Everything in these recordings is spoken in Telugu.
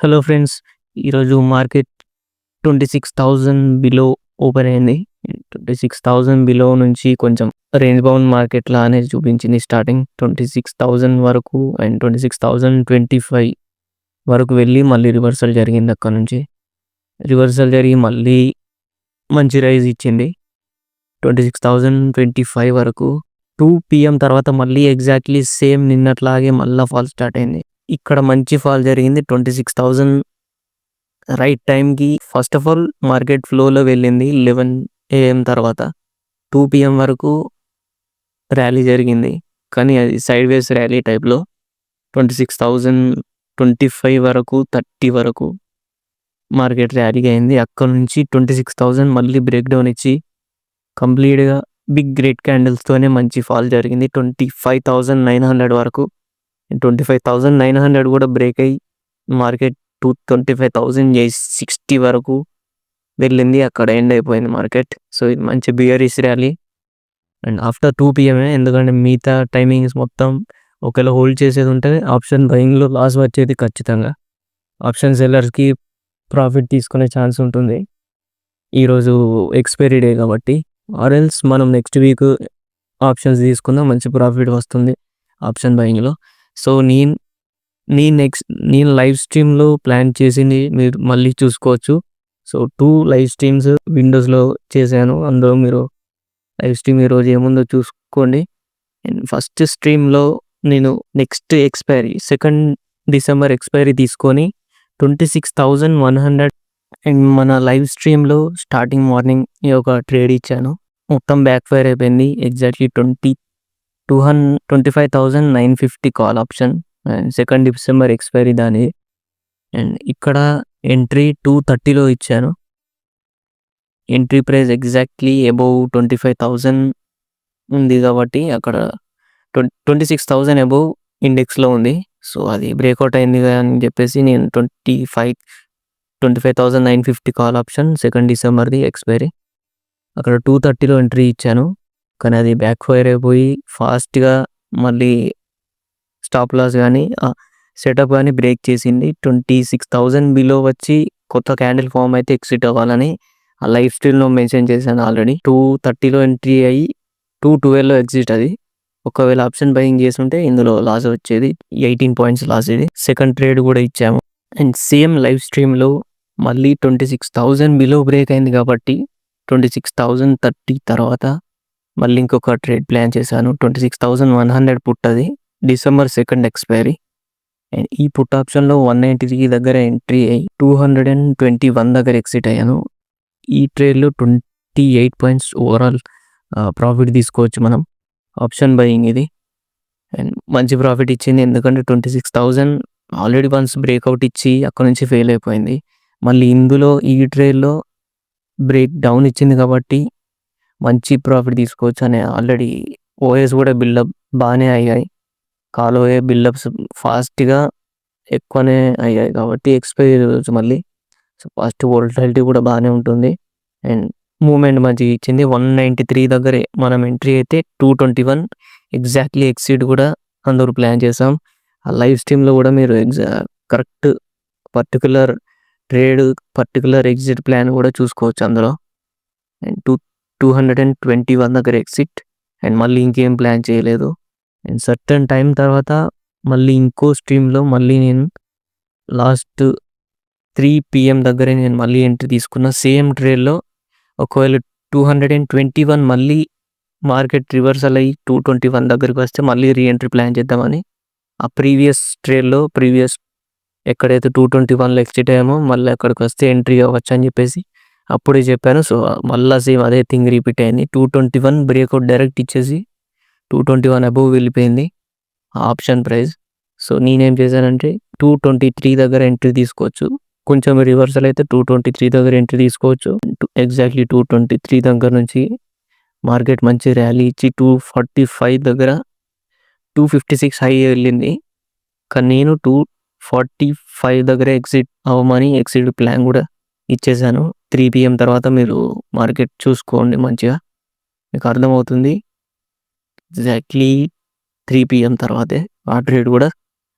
హలో ఫ్రెండ్స్ ఈరోజు market twenty six thousand below open అయింది. ట్వంటీ సిక్స్ థౌజండ్ బిలో నుంచి కొంచెం రేంజ్ బౌండ్ మార్కెట్లా అనేది చూపించింది స్టార్టింగ్ ట్వంటీ సిక్స్ థౌజండ్ వరకు and twenty six thousand twenty five వరకు వెళ్ళి మళ్ళీ రివర్సల్ జరిగింది అక్కడ నుంచి. రివర్సల్ జరిగి మళ్ళీ మంచి రైజ్ ఇచ్చింది. Twenty six thousand twenty five వరకు టూ పిఎం తర్వాత మళ్ళీ ఎగ్జాక్ట్లీ సేమ్ నిన్నట్లాగే మళ్ళీ ఫాల్ స్టార్ట్ అయింది. ఇక్కడ మంచి ఫాల్ జరిగింది. ట్వంటీ సిక్స్ థౌజండ్ రైట్ టైంకి ఫస్ట్ ఆఫ్ ఆల్ మార్కెట్ ఫ్లోలో వెళ్ళింది లెవెన్ ఏఎం తర్వాత. టూ పిఎం వరకు ర్యాలీ జరిగింది. కానీ అది సైడ్ వేస్ ర్యాలీ టైప్లో twenty six thousand twenty five వరకు థర్టీ వరకు మార్కెట్ ర్యాలీ అయింది. అక్కడ నుంచి ట్వంటీ సిక్స్ థౌజండ్ మళ్ళీ బ్రేక్ డౌన్ ఇచ్చి కంప్లీట్గా బిగ్ గ్రేట్ క్యాండిల్స్తోనే మంచి ఫాల్ జరిగింది. Twenty five thousand nine hundred వరకు twenty five thousand nine hundred కూడా బ్రేక్ అయ్యి market two twenty five thousand sixty వరకు వెళ్ళింది. అక్కడ ఎండ్ అయిపోయింది మార్కెట్ సో ఇది మంచి bearish rally and after two PMA ఎందుకంటే మిగతా టైమింగ్స్ మొత్తం ఒకవేళ హోల్డ్ చేసేది ఉంటే ఆప్షన్ బయింగ్లో లాస్ వచ్చేది ఖచ్చితంగా. ఆప్షన్ సెల్లర్స్కి ప్రాఫిట్ తీసుకునే ఛాన్స్ ఉంటుంది. ఈరోజు ఎక్స్పైరీ డే కాబట్టి. ఆర్ఎల్స్ మనం నెక్స్ట్ వీక్ ఆప్షన్స్ తీసుకుందాం మంచి ప్రాఫిట్ వస్తుంది ఆప్షన్ బయింగ్లో సో నేను నేను నెక్స్ట్ నేను లైవ్ స్ట్రీమ్లో ప్లాన్ చేసింది మీరు మళ్ళీ చూసుకోవచ్చు. సో టూ లైవ్ స్ట్రీమ్స్ విండోస్లో చేశాను. అందులో మీరు లైవ్ స్ట్రీమ్ ఈరోజు ఏముందో చూసుకోండి. అండ్ ఫస్ట్ స్ట్రీమ్లో నేను next expiry second December expiry తీసుకొని twenty six thousand one hundred and మన లైవ్ స్ట్రీమ్లో స్టార్టింగ్ మార్నింగ్ ఈ ఒక ట్రేడ్ ఇచ్చాను. మొత్తం బ్యాక్ ఫైర్ అయిపోయింది. Exactly twenty two hundred twenty five thousand nine fifty call option and second December expiry దాని అండ్ ఇక్కడ ఎంట్రీ టూ థర్టీలో ఇచ్చాను. Entry price exactly above twenty five thousand ఉంది కాబట్టి అక్కడ twenty twenty six thousand above ఇండెక్స్లో ఉంది. సో అది బ్రేక్అవుట్ అయింది అని చెప్పేసి నేను twenty five twenty five thousand nine fifty call option second డిసెంబర్ది expiry అక్కడ టూ థర్టీలో ఎంట్రీ ఇచ్చాను. కానీ అది బ్యాక్ ఫైర్ అయిపోయి ఫాస్ట్గా మళ్ళీ స్టాప్ లాస్ కానీ సెటప్ కానీ బ్రేక్ చేసింది. ట్వంటీ సిక్స్ థౌజండ్ బిలో వచ్చి కొత్త క్యాండిల్ ఫామ్ అయితే ఎక్సిట్ అవ్వాలని ఆ లైఫ్ స్టైల్లో మెన్షన్ చేశాను ఆల్రెడీ టూ థర్టీలో ఎంట్రీ అయ్యి టూ ట్వెల్వ్లో ఎగ్జిట్ అది. ఒకవేళ ఆప్షన్ బయింగ్ చేస్తుంటే ఇందులో లాస్ వచ్చేది ఎయిటీన్ పాయింట్స్ లాస్ ఇది. సెకండ్ ట్రేడ్ కూడా ఇచ్చాము. అండ్ సేమ్ లైవ్ స్ట్రీమ్లో మళ్ళీ twenty six thousand below break అయింది కాబట్టి ట్వంటీ సిక్స్ థౌజండ్ థర్టీ తర్వాత మళ్ళీ ఇంకొక ట్రేడ్ ప్లాన్ చేశాను. Twenty six thousand one hundred పుట్టది. December second expiry and ఈ పుట్ ఆప్షన్లో వన్ నైంటీ త్రీ దగ్గర ఎంట్రీ అయ్యి two hundred and twenty one దగ్గర ఎక్సిట్ అయ్యాను. ఈ ట్రేడ్లో twenty eight points overall profit తీసుకోవచ్చు మనం. ఆప్షన్ బయింగ్ ఇది. అండ్ మంచి ప్రాఫిట్ ఇచ్చింది. ఎందుకంటే twenty six thousand already once breakout ఇచ్చి అక్కడ నుంచి ఫెయిల్ అయిపోయింది. మళ్ళీ ఇందులో ఈ ట్రేడ్లో బ్రేక్ డౌన్ ఇచ్చింది కాబట్టి మంచి ప్రాఫిట్ తీసుకోవచ్చు అని ఆల్రెడీ ఓఎస్ కూడా బిల్డప్ బాగానే అయ్యాయి. కాలోఏ బిల్డప్స్ ఫాస్ట్గా ఎక్కువనే అయ్యాయి కాబట్టి ఎక్స్పైరీ రోజు మళ్ళీ. సో ఫాస్ట్ వోల్టాలిటీ కూడా బాగానే ఉంటుంది. అండ్ మూమెంట్ మంచిగా ఇచ్చింది. వన్ నైంటీ త్రీ దగ్గరే మనం ఎంట్రీ అయితే two twenty one exactly exceed కూడా అందరూ ప్లాన్ చేసాం ఆ లైవ్ స్ట్రీమ్లో కూడా మీరు ఎగ్జా correct particular trade particular exit plan కూడా చూసుకోవచ్చు అందులో. And two two hundred and twenty one దగ్గర ఎగ్జిట్ అండ్ మళ్ళీ ఇంకేం ప్లాన్ చేయలేదు. అండ్ సర్టన్ టైం తర్వాత మళ్ళీ ఇంకో స్ట్రీమ్లో మళ్ళీ నేను లాస్ట్ త్రీ పిఎం దగ్గరే నేను మళ్ళీ ఎంట్రీ తీసుకున్న సేమ్ ట్రేడ్లో ఒకవేళ two hundred and twenty one మళ్ళీ మార్కెట్ రివర్సల్ అయ్యి టూ ట్వంటీ వన్ దగ్గరికి వస్తే మళ్ళీ రీఎంట్రీ ప్లాన్ చేద్దామని ఆ ప్రీవియస్ ట్రేడ్లో ప్రీవియస్ ఎక్కడైతే టూ ట్వంటీ వన్లో ఎక్సిట్ అయ్యామో మళ్ళీ అక్కడికి వస్తే ఎంట్రీ అవ్వచ్చు అని చెప్పేసి అప్పుడే చెప్పాను. సో మళ్ళీ సేమ్ అదే థింగ్ రిపీట్ అయింది. Two twenty one breakout direct ఇచ్చేసి టూ ట్వంటీ వన్ అబోవ్ వెళ్ళిపోయింది. ఆప్షన్ ప్రైస్ సో నేనేం చేశానంటే టూ ట్వంటీ త్రీ దగ్గర ఎంట్రీ తీసుకోవచ్చు. కొంచెం రివర్సల్ అయితే టూ ట్వంటీ త్రీ దగ్గర ఎంట్రీ తీసుకోవచ్చు. ఎగ్జాక్ట్లీ టూ ట్వంటీ త్రీ దగ్గర నుంచి మార్కెట్ మంచి ర్యాలీ ఇచ్చి టూ ఫార్టీ ఫైవ్ దగ్గర టూ ఫిఫ్టీ సిక్స్ హై వెళ్ళింది. కానీ నేను టూ ఫార్టీ ఫైవ్ దగ్గర ఎగ్జిట్ అవ్వమని ఎగ్జిట్ ప్లాన్ కూడా ఇచ్చేసాను. త్రీ పిఎం తర్వాత మీరు మార్కెట్ చూసుకోండి మంచిగా. మీకు అర్థమవుతుంది. ఎగ్జాక్ట్లీ త్రీ పిఎం తర్వాతే ఆ ట్రేడ్ కూడా.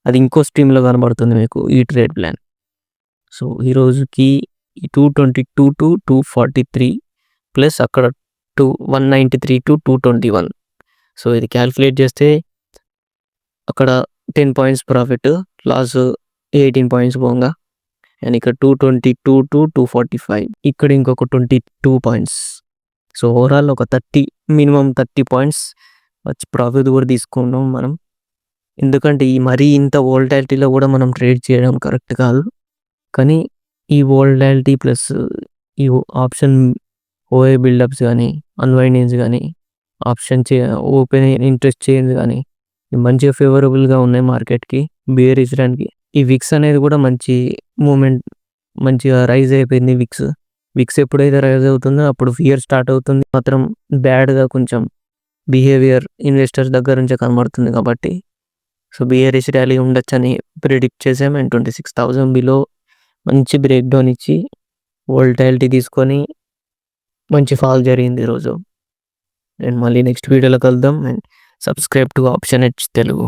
అది ఇంకో స్ట్రీమ్లో కనబడుతుంది మీకు ఈ ట్రేడ్ ప్లాన్ సో ఈ రోజుకి two twenty two to two forty three plus అక్కడ two one ninety three to two twenty one so ఇది క్యాల్కులేట్ చేస్తే అక్కడ ten points profit loss eighteen points పోగా. అండ్ ఇక్కడ two twenty two to two forty five ఇక్కడ ఇంకొక twenty two points so overall ఒక థర్టీ మినిమం థర్టీ పాయింట్స్ వచ్చి ప్రాఫిట్ కూడా తీసుకున్నాం మనం. ఎందుకంటే ఈ మరీ ఇంత వోల్టాలిటీలో కూడా మనం ట్రేడ్ చేయడం కరెక్ట్ కాదు. కానీ ఈ వోల్టాలిటీ ప్లస్ ఈ ఆప్షన్ ఓఏ బిల్డప్స్ కానీ అన్వైండింగ్స్ కానీ ఆప్షన్ చే ఓపెన్ ఇంట్రెస్ట్ చేంజ్ కానీ మంచిగా ఫేవరబుల్గా ఉన్నాయి మార్కెట్కి బియర్ ఇచ్చడానికి ఈ విక్స్ అనేది కూడా మంచి మూమెంట్ మంచిగా రైజ్ అయిపోయింది విక్స్. విక్స్ ఎప్పుడైతే రైజ్ అవుతుందో అప్పుడు ఫియర్ స్టార్ట్ అవుతుంది. మాత్రం బ్యాడ్గా కొంచెం బిహేవియర్ ఇన్వెస్టర్స్ దగ్గర నుంచే కనబడుతుంది కాబట్టి. సో బిఆర్ఎస్ ర్యాలీ ఉండొచ్చని ప్రిడిక్ట్ చేసాం and twenty six thousand below మంచి బ్రేక్ డౌన్ ఇచ్చి వోల్టాలిటీ తీసుకొని మంచి ఫాల్ జరిగింది ఈరోజు అండ్ మళ్ళీ నెక్స్ట్ వీడియోలో కలుద్దాం. And subscribe to option H Telugu.